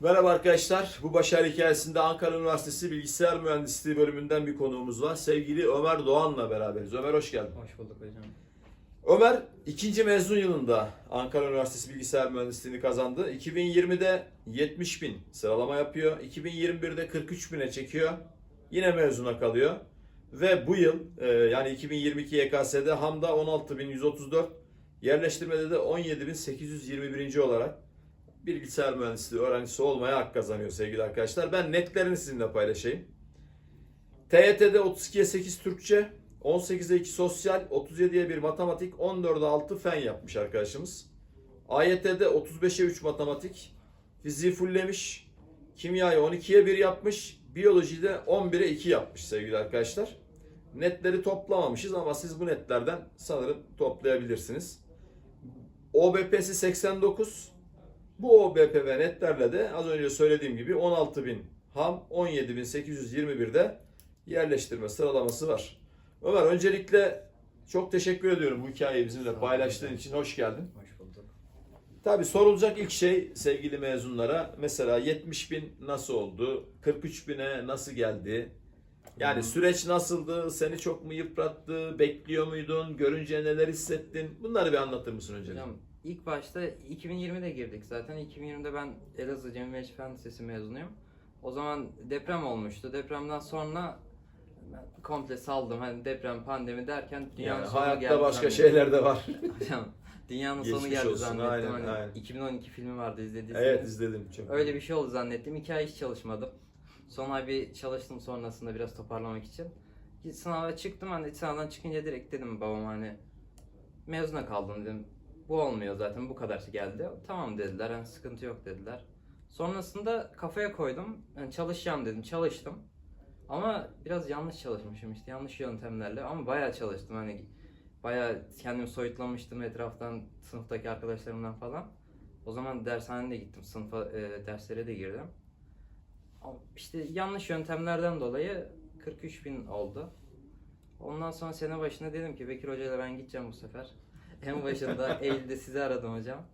Merhaba arkadaşlar. Bu başarı hikayesinde Ankara Üniversitesi Bilgisayar Mühendisliği bölümünden bir konuğumuz var. Sevgili Ömer Doğan'la beraberiz. Ömer hoş geldin. Hoş bulduk hocam. Ömer ikinci mezun yılında Ankara Üniversitesi Bilgisayar Mühendisliğini kazandı. 2020'de 70 bin sıralama yapıyor. 2021'de 43 bine çekiyor. Yine mezuna kalıyor. Ve bu yıl e, yani 2022 YKS'de HAM'da 16.134, yerleştirmede de 17.821. olarak bilgisayar mühendisliği öğrencisi olmaya hak kazanıyor sevgili arkadaşlar. Ben netlerini sizinle paylaşayım. TYT'de 32'ye 8 Türkçe, 18'e 2 sosyal, 37'ye 1 matematik, 14'e 6 fen yapmış arkadaşımız. AYT'de 35'e 3 matematik, fiziği fulllemiş, kimyayı 12'ye 1 yapmış, biyolojide 11'e 2 yapmış sevgili arkadaşlar. Netleri toplamamışız ama siz bu netlerden sanırım toplayabilirsiniz. OBP'si 89. Bu OBP ve netlerle de az önce söylediğim gibi 16.000 ham 17.821'de yerleştirme sıralaması var. Ömer öncelikle çok teşekkür ediyorum bu hikayeyi bizimle paylaştığın için. Hoş geldin. Hoş bulduk. Tabi sorulacak ilk şey sevgili mezunlara mesela 70 bin nasıl oldu? 43 bine nasıl geldi? Yani Hı hı. süreç nasıldı? Seni çok mu yıprattı? Bekliyor muydun? Görünce neler hissettin? Bunları bir anlatır mısın öncelikle? Hocam ilk başta 2020'de girdik zaten. 2020'de ben Elazığ Cemil Meclis Fen Lisesi mezunuyum. O zaman deprem olmuştu. Depremden sonra ben komple saldım. Hani deprem, pandemi derken dünyanın Yani sonu hayatta geldi başka zannettim. şeyler de var. Hocam dünyanın sonu Geçmiş geldi olsun, zannettim. aynen, hani aynen. 2012 filmi vardı izlediyseniz. evet izledim. Çok Öyle bir şey oldu zannettim. İki ay hiç çalışmadım. Son ay bir çalıştım sonrasında biraz toparlamak için. Sınava çıktım hani sınavdan çıkınca direkt dedim babama hani mezuna kaldım dedim. Bu olmuyor zaten bu kadar geldi. Tamam dediler hani sıkıntı yok dediler. Sonrasında kafaya koydum. Yani çalışacağım dedim. Çalıştım. Ama biraz yanlış çalışmışım işte yanlış yöntemlerle ama bayağı çalıştım hani bayağı kendimi soyutlamıştım etraftan sınıftaki arkadaşlarımdan falan. O zaman dershaneye de gittim. Sınıfa e, derslere de girdim. İşte yanlış yöntemlerden dolayı 43 bin oldu. Ondan sonra sene başında dedim ki Bekir Hoca ile ben gideceğim bu sefer. En başında Eylül'de sizi aradım hocam.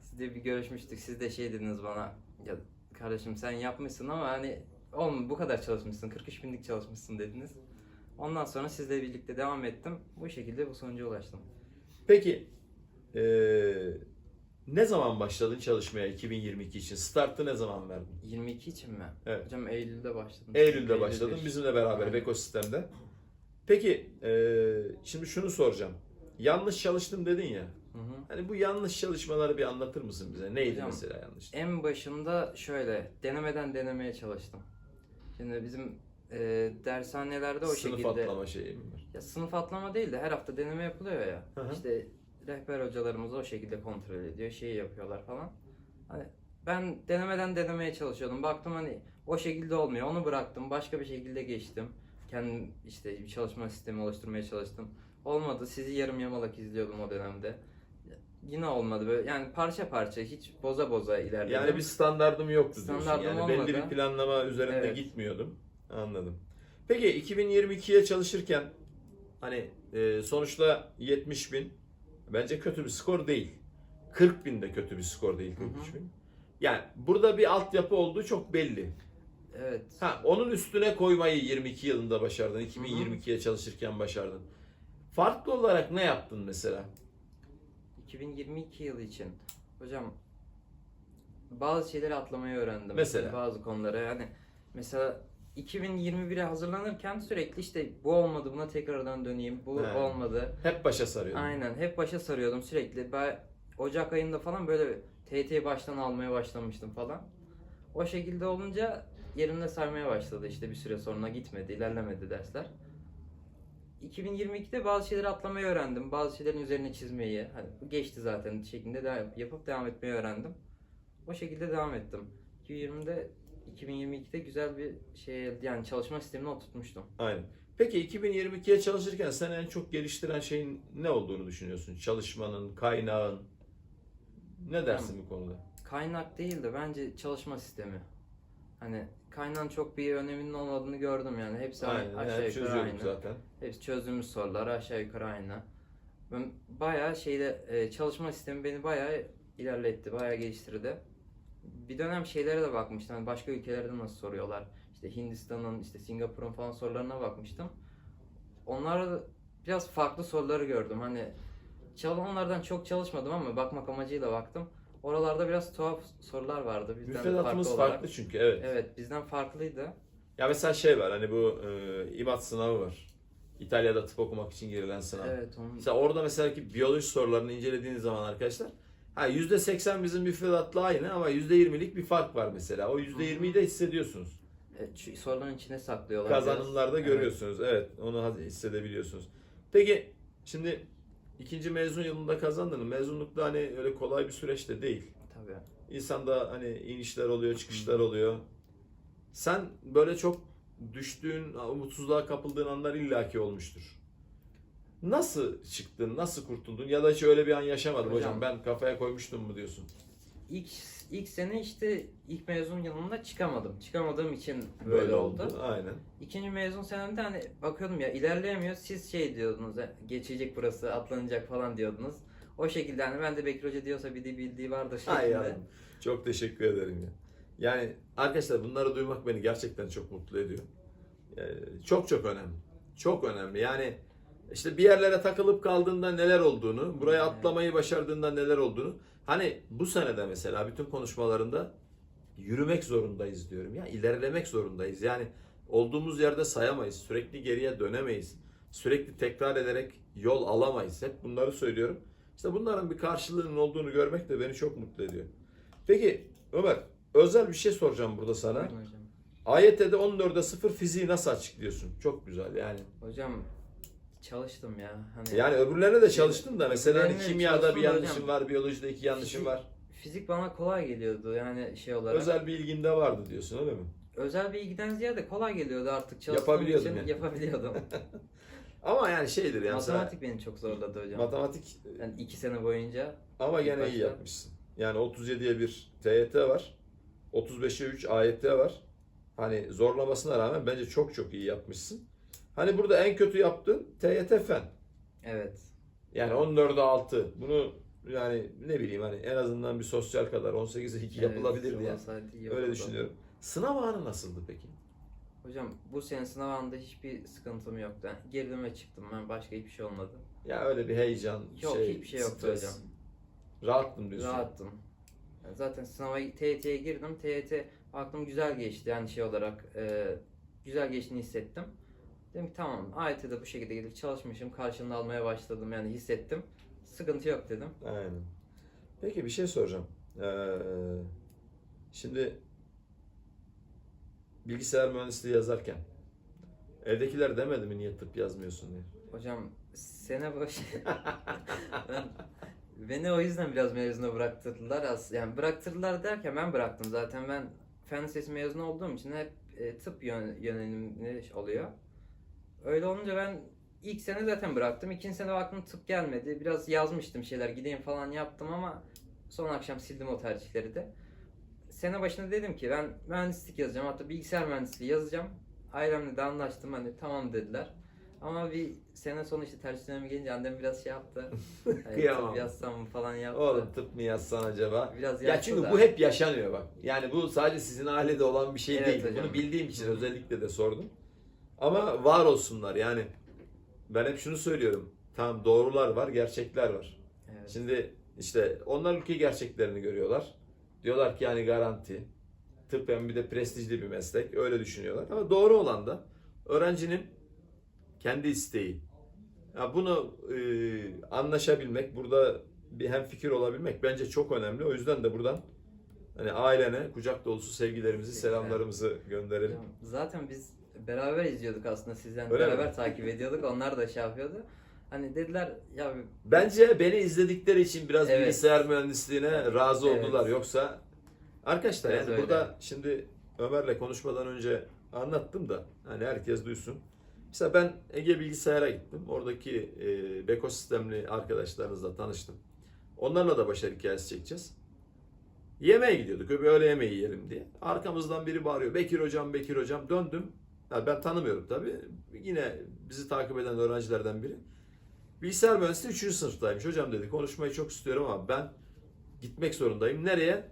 Siz de bir görüşmüştük. Siz de şey dediniz bana. Ya kardeşim sen yapmışsın ama hani oğlum bu kadar çalışmışsın. 43 binlik çalışmışsın dediniz. Ondan sonra sizle birlikte devam ettim. Bu şekilde bu sonuca ulaştım. Peki eee, ne zaman başladın çalışmaya 2022 için? Startı ne zaman verdin? 22 için mi? Evet. Hocam Eylül'de başladım. Eylül'de Eylül başladın bizimle beraber Aynen. ekosistemde. Peki eee, şimdi şunu soracağım. Yanlış çalıştım dedin ya. Hı hı. Hani bu yanlış çalışmaları bir anlatır mısın bize? Neydi Hocam, mesela yanlış? En başında şöyle denemeden denemeye çalıştım. Şimdi bizim e, dershanelerde o Sınıf şekilde atlama şeyi mi var? ya sınıf atlama değil de her hafta deneme yapılıyor ya. Hı hı. İşte rehber hocalarımız o şekilde kontrol ediyor, şeyi yapıyorlar falan. Hani ben denemeden denemeye çalışıyordum. Baktım hani o şekilde olmuyor. Onu bıraktım. Başka bir şekilde geçtim. Kendim işte bir çalışma sistemi oluşturmaya çalıştım. Olmadı. Sizi yarım yamalak izliyordum o dönemde. Yine olmadı böyle. Yani parça parça hiç boza boza ilerledim. Yani bir standardım yoktu diyorsun. Standardım Yani belli olmadı. bir planlama üzerinde Evet. gitmiyordum. Anladım. Peki 2022'ye çalışırken hani e, sonuçta 70 bin bence kötü bir skor değil. 40 bin de kötü bir skor değil 43 bin. Yani burada bir altyapı olduğu çok belli. Evet. Ha, onun üstüne koymayı 22 yılında başardın. 2022'ye çalışırken başardın. Farklı olarak ne yaptın mesela? 2022 yılı için hocam bazı şeyleri atlamayı öğrendim. Mesela? Bazı konuları yani mesela 2021'e hazırlanırken sürekli işte bu olmadı buna tekrardan döneyim. Bu He. olmadı. Hep başa sarıyordun. Aynen hep başa sarıyordum sürekli. Ben Ocak ayında falan böyle TYT'yi baştan almaya başlamıştım falan. O şekilde olunca yerimde sarmaya başladı işte bir süre sonra gitmedi, ilerlemedi dersler. 2022'de bazı şeyleri atlamayı öğrendim. Bazı şeylerin üzerine çizmeyi. Hani geçti zaten şeklinde devam, yapıp devam etmeyi öğrendim. O şekilde devam ettim. 2020'de 2022'de güzel bir şey yani çalışma sistemini oturtmuştum. Aynen. Peki 2022'ye çalışırken sen en çok geliştiren şeyin ne olduğunu düşünüyorsun? Çalışmanın, kaynağın. Ne dersin bu konuda? Kaynak değil de bence çalışma sistemi. Hani kaynağın çok bir öneminin olmadığını gördüm yani. Hepsi Aynen. aşağı Hep yukarı aynı. zaten. Hepsi çözdüğümüz sorular aşağı yukarı aynı. Ben bayağı şeyde e, çalışma sistemi beni bayağı ilerletti, bayağı geliştirdi. bir dönem şeylere de bakmıştım. Hani başka ülkelerde nasıl soruyorlar. İşte Hindistan'ın, işte Singapur'un falan sorularına bakmıştım. Onlarda biraz farklı soruları gördüm. Hani onlardan çok çalışmadım ama bakmak amacıyla baktım. Oralarda biraz tuhaf sorular vardı bizden Müfredatımız farklı farklı, olarak. çünkü evet. Evet, bizden farklıydı. Ya mesela şey var hani bu e, İMAT sınavı var. İtalya'da tıp okumak için girilen sınav. Evet, onun Mesela orada mesela ki biyoloji sorularını incelediğiniz zaman arkadaşlar ha %80 bizim müfredatla aynı ama %20'lik bir fark var mesela. O %20'yi de hissediyorsunuz. evet, soruların içine saklıyorlar. Kazanımlarda Evet. görüyorsunuz. Evet, onu hissedebiliyorsunuz. Peki şimdi ikinci mezun yılında kazandın. Mezunlukta hani öyle kolay bir süreç de değil. Tabii. İnsanda hani inişler oluyor, çıkışlar oluyor. Sen böyle çok düştüğün, umutsuzluğa kapıldığın anlar illaki olmuştur. Nasıl çıktın, nasıl kurtuldun ya da hiç öyle bir an yaşamadın hocam, Hocam- ben kafaya koymuştum mu diyorsun. İlk ilk sene işte ilk mezun yılında çıkamadım. Çıkamadığım için böyle, oldu. Aynen. İkinci mezun senemde hani bakıyordum ya ilerleyemiyor. Siz şey diyordunuz "E, geçecek burası atlanacak falan diyordunuz. O şekilde hani ben de Bekir Hoca diyorsa bir de bildiği vardır Ay şeklinde. yavrum, Çok teşekkür ederim ya. Yani arkadaşlar bunları duymak beni gerçekten çok mutlu ediyor. Ee, çok çok önemli. Çok önemli. Yani işte bir yerlere takılıp kaldığında neler olduğunu, buraya atlamayı başardığında neler olduğunu. Hani bu senede mesela bütün konuşmalarında yürümek zorundayız diyorum ya. ilerlemek zorundayız. Yani olduğumuz yerde sayamayız. Sürekli geriye dönemeyiz. Sürekli tekrar ederek yol alamayız. Hep bunları söylüyorum. İşte bunların bir karşılığının olduğunu görmek de beni çok mutlu ediyor. Peki Ömer, özel bir şey soracağım burada sana. Hocam. AYT'de 14'e 0 fiziği nasıl açıklıyorsun? Çok güzel yani. Hocam çalıştım ya. Hani Yani öbürlerine de çalıştın da mesela hani Öbürlerine kimyada bir çalıştım da yanlışın hocam. var, biyolojide iki yanlışın var. fizik bana kolay geliyordu yani şey olarak. Özel bir ilgin de vardı diyorsun öyle mi? Özel bilgiden ziyade kolay geliyordu artık çalıştığım Yapabiliyordun için yani. yapabiliyordum. Ama yani şeydir yani sana- Matematik beni çok zorladı hocam. matematik Yani iki sene boyunca ama gene iyi yapmışsın. Yani 37'ye 1 TYT var. 35'e 3 AYT var. Hani zorlamasına rağmen bence çok çok iyi yapmışsın. Hani burada en kötü yaptığın TYT fen. evet. Yani 14'e 6. Bunu yani ne bileyim hani en azından bir sosyal kadar 18'e 2 yapılabilirdi evet, yani. olsaydı iyi Öyle düşünüyorum. Sınav anı nasıldı peki? Hocam bu sene sınav anında hiçbir sıkıntım yoktu. Yani ve çıktım ben başka hiçbir şey olmadı. Ya öyle bir heyecan, Yok, şey, hiçbir şey yoktu stres. hocam. Rahattım diyorsun. Rahattım. Yani zaten sınava TYT'ye girdim. TYT aklım güzel geçti yani şey olarak e, güzel geçtiğini hissettim. Dedim ki tamam AYT'de bu şekilde gidip çalışmışım. Karşılığını almaya başladım yani hissettim. Sıkıntı yok dedim. Aynen. Peki bir şey soracağım. Ee, şimdi bilgisayar mühendisliği yazarken evdekiler demedi mi niye tıp yazmıyorsun diye. Hocam sene başı ben, beni o yüzden biraz mezuna bıraktırdılar az yani bıraktırdılar derken ben bıraktım zaten ben fen lisesi mezunu olduğum için hep e, tıp yön, yönelimli oluyor. Öyle olunca ben ilk sene zaten bıraktım. İkinci sene baktım tıp gelmedi. Biraz yazmıştım şeyler gideyim falan yaptım ama son akşam sildim o tercihleri de. Sene başında dedim ki ben mühendislik yazacağım hatta bilgisayar mühendisliği yazacağım. Ailemle de anlaştım hani tamam dediler. Ama bir sene sonu işte tercih dönemi gelince annem biraz şey yaptı. Hani Kıyamam. tıp yazsam mı falan yaptı. Oğlum tıp mı yazsan acaba? Biraz Ya yaptı çünkü da. bu hep yaşanıyor bak. Yani bu sadece sizin ailede olan bir şey Evet değil. hocam. Bunu bildiğim için özellikle de sordum. Ama var olsunlar yani. Ben hep şunu söylüyorum. Tamam doğrular var, gerçekler var. Evet. Şimdi işte onlar ülke gerçeklerini görüyorlar. Diyorlar ki yani garanti. Tıp hem bir de prestijli bir meslek. Öyle düşünüyorlar. Ama doğru olan da öğrencinin kendi isteği. Ya bunu e, anlaşabilmek, burada bir hem fikir olabilmek bence çok önemli. O yüzden de buradan hani ailene kucak dolusu sevgilerimizi, selamlarımızı gönderelim. Zaten biz beraber izliyorduk aslında sizden Öyle beraber mi? takip ediyorduk. Onlar da şey yapıyordu. Hani dediler ya Bence beni izledikleri için biraz Evet. bilgisayar mühendisliğine razı Evet. oldular. Yoksa arkadaşlar Biraz yani öyle. burada şimdi Ömer'le konuşmadan önce anlattım da hani herkes duysun. Mesela ben Ege Bilgisayar'a gittim. Oradaki e, Beko sistemli arkadaşlarınızla tanıştım. Onlarla da başarı hikayesi çekeceğiz. Yemeğe gidiyorduk. Bir öğle yemeği yiyelim diye. Arkamızdan biri bağırıyor. Bekir hocam, Bekir hocam. Döndüm. Ya ben tanımıyorum tabii. Yine bizi takip eden öğrencilerden biri. Bilgisayar mühendisliği 3. sınıftaymış. Hocam dedi konuşmayı çok istiyorum ama ben gitmek zorundayım. Nereye?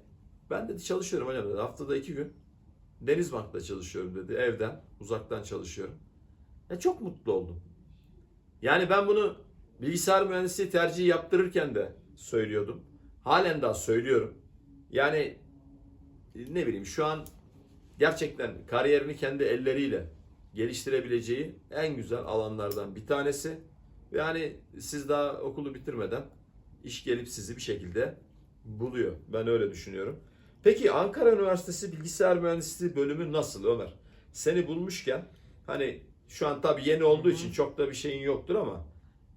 Ben dedi çalışıyorum hocam dedi. Haftada iki gün Denizbank'ta çalışıyorum dedi. Evden, uzaktan çalışıyorum. Ya çok mutlu oldum. Yani ben bunu bilgisayar mühendisliği tercihi yaptırırken de söylüyordum. Halen daha söylüyorum. Yani ne bileyim şu an gerçekten kariyerini kendi elleriyle geliştirebileceği en güzel alanlardan bir tanesi. Ve hani siz daha okulu bitirmeden iş gelip sizi bir şekilde buluyor. Ben öyle düşünüyorum. Peki Ankara Üniversitesi Bilgisayar Mühendisliği bölümü nasıl Ömer? Seni bulmuşken hani şu an tabii yeni olduğu için çok da bir şeyin yoktur ama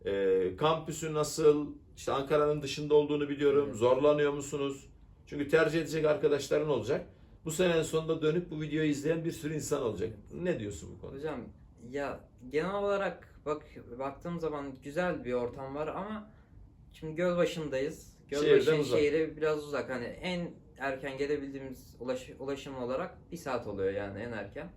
e, kampüsü nasıl? İşte Ankara'nın dışında olduğunu biliyorum. Zorlanıyor musunuz? Çünkü tercih edecek arkadaşların olacak. Bu senenin sonunda dönüp bu videoyu izleyen bir sürü insan olacak. Ne diyorsun bu konuda? Hocam ya genel olarak bak baktığım zaman güzel bir ortam var ama şimdi Gölbaşı'ndayız. Şehirden Gölbaşı uzak. şehri biraz uzak. Hani en erken gelebildiğimiz ulaş, ulaşım olarak bir saat oluyor yani en erken.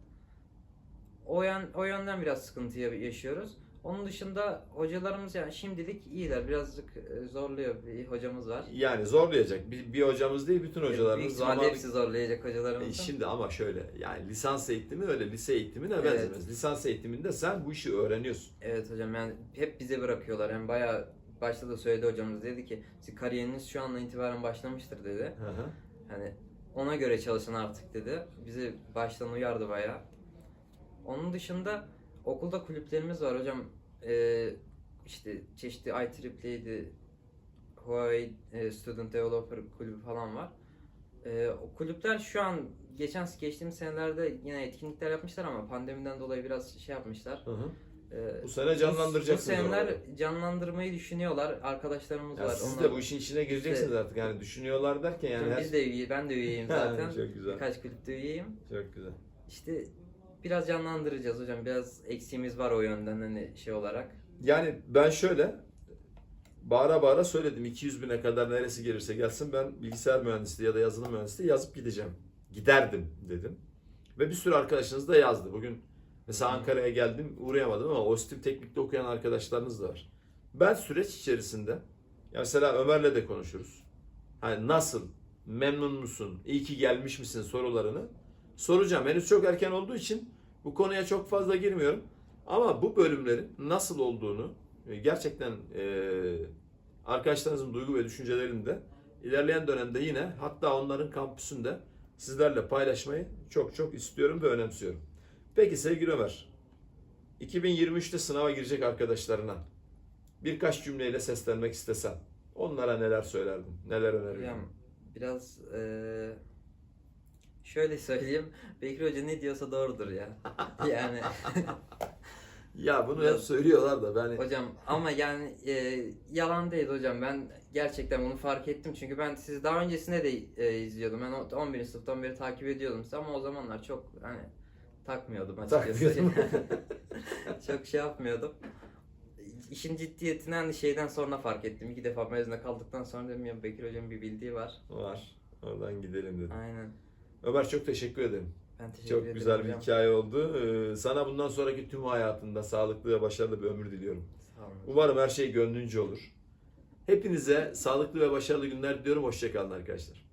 O, yön, o yönden biraz sıkıntı ya- yaşıyoruz. Onun dışında hocalarımız yani şimdilik iyiler. Birazcık e, zorluyor bir hocamız var. Yani zorlayacak. Bir, bir hocamız değil bütün Büyük hocalarımız ihtimalle zamanı hepsi zorlayacak E hocalarımız. Şimdi ama şöyle yani lisans eğitimi öyle lise eğitimine Evet. benzemez. Lisans eğitiminde sen bu işi öğreniyorsun. Evet hocam yani hep bize bırakıyorlar. Yani bayağı başta da söyledi hocamız dedi ki "Sizin kariyeriniz şu andan itibaren başlamıştır dedi. Hı hı. Hani ona göre çalışın artık dedi. Bizi baştan uyardı bayağı. Onun dışında okulda kulüplerimiz var hocam. Ee, işte çeşitli IEEE'ydi, Huawei e, Student Developer kulübü falan var. Ee, o kulüpler şu an geçen geçtiğimiz senelerde yine etkinlikler yapmışlar ama pandemiden dolayı biraz şey yapmışlar. Hı hı. Ee, Bu sene canlandıracaksınız Bu seneler canlandırmayı düşünüyorlar. Arkadaşlarımız Ya var. siz Onlar- de bu işin içine gireceksiniz İşte- artık yani düşünüyorlar derken yani her... Biz de üye, ben de üyeyim zaten. Çok güzel. Birkaç kulüpte üyeyim. Çok güzel. İşte biraz canlandıracağız hocam. Biraz eksiğimiz var o yönden hani şey olarak. Yani ben şöyle bağıra bağıra söyledim 200 bine kadar neresi gelirse gelsin ben bilgisayar mühendisliği ya da yazılım mühendisliği yazıp gideceğim. Giderdim dedim. Ve bir sürü arkadaşınız da yazdı. Bugün mesela. Ankara'ya geldim uğrayamadım ama OSTİM Teknik'te okuyan arkadaşlarınız da var. Ben süreç içerisinde ya mesela Ömer'le de konuşuruz. Hani nasıl, memnun musun, iyi ki gelmiş misin sorularını soracağım. Henüz çok erken olduğu için bu konuya çok fazla girmiyorum. Ama bu bölümlerin nasıl olduğunu e, gerçekten e, arkadaşlarınızın duygu ve düşüncelerini de ilerleyen dönemde yine hatta onların kampüsünde sizlerle paylaşmayı çok çok istiyorum ve önemsiyorum. Peki sevgili Ömer, 2023'te sınava girecek arkadaşlarına birkaç cümleyle seslenmek istesen onlara neler söylerdin, neler önerirdin? Biraz eee, şöyle söyleyeyim. Bekir Hoca ne diyorsa doğrudur ya. Yani Ya bunu hep söylüyorlar da ben hocam ama yani eee, yalan değil hocam. Ben gerçekten bunu fark ettim. Çünkü ben sizi daha öncesinde de eee, izliyordum. Ben o- 11. sınıftan beri takip ediyordum sizi ama o zamanlar çok hani takmıyordum açıkçası. Çok şey yapmıyordum. İşin ciddiyetini hani şeyden sonra fark ettim. İki defa mezuna kaldıktan sonra dedim ya Bekir Hoca'nın bir bildiği var. var. Oradan gidelim dedim. Aynen. Ömer çok teşekkür ederim. Ben teşekkür Çok ederim güzel bir hocam. hikaye oldu. Ee, Sana bundan sonraki tüm hayatında sağlıklı ve başarılı bir ömür diliyorum. Sağ olun. Umarım her şey gönlünce olur. Hepinize sağlıklı ve başarılı günler diliyorum. Hoşçakalın arkadaşlar.